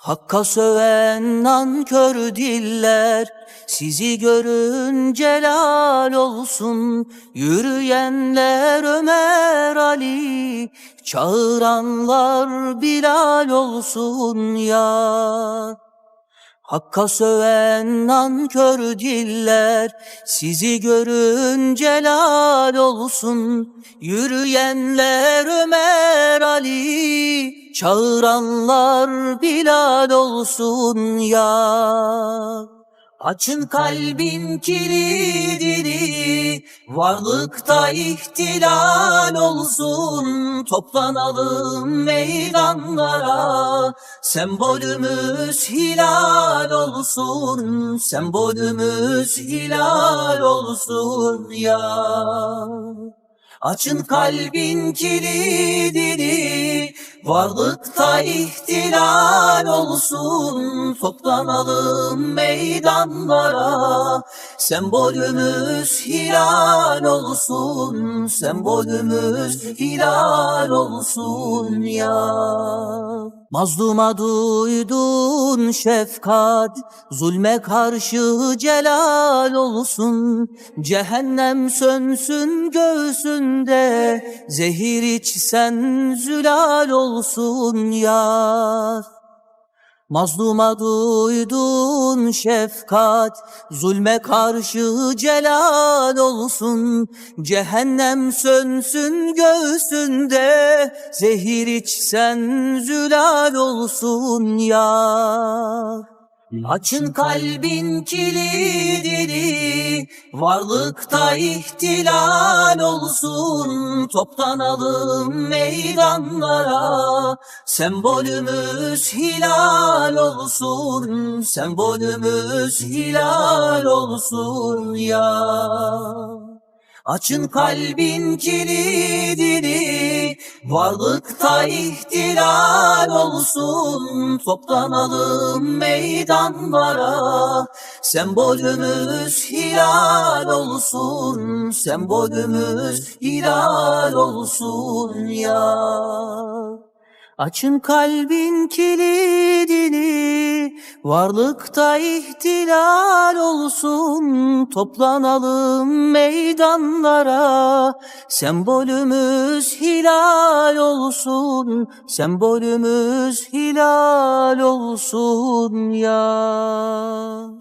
Hakka söven nankör diller sizi görün celal olsun. Yürüyenler Ömer Ali Çağıranlar Bilal olsun ya. Hakka söven nankör diller sizi görün celal olsun. Yürüyenler Ömer Ali çağıranlar Bilal olsun ya Açın kalbin kilidini, varlıkta ihtilal olsun. Toplanalım meydanlara, sembolümüz hilal olsun. Sembolümüz hilal olsun ya. Açın kalbin kilidini, varlıkta ihtilal olsun. Toplanalım meydanlara, sembolümüz hilal olsun. Sembolümüz hilal olsun ya. Mazluma duydun şefkat, zulme karşı celal olsun. Cehennem sönsün göğsünde, zehir içsen zülal olsun ya. Mazluma duydun şefkat, zulme karşı celal olsun. Cehennem sönsün göğsünde, zehir içsen zülal olsun ya. Açın kalbin kilidini, varlıkta ihtilal olsun. Toplanalım meydanlara, sembolümüz hilal olsun. Sembolümüz hilal olsun ya. Açın kalbin kilidini, varlıkta ihtilal olsun. Toplanalım meydanlara, sembolümüz hilal olsun. Sembolümüz hilal olsun ya. Açın kalbin kilidini, varlıkta ihtilal olsun. Toplanalım meydanlara, sembolümüz hilal olsun. Sembolümüz hilal olsun ya.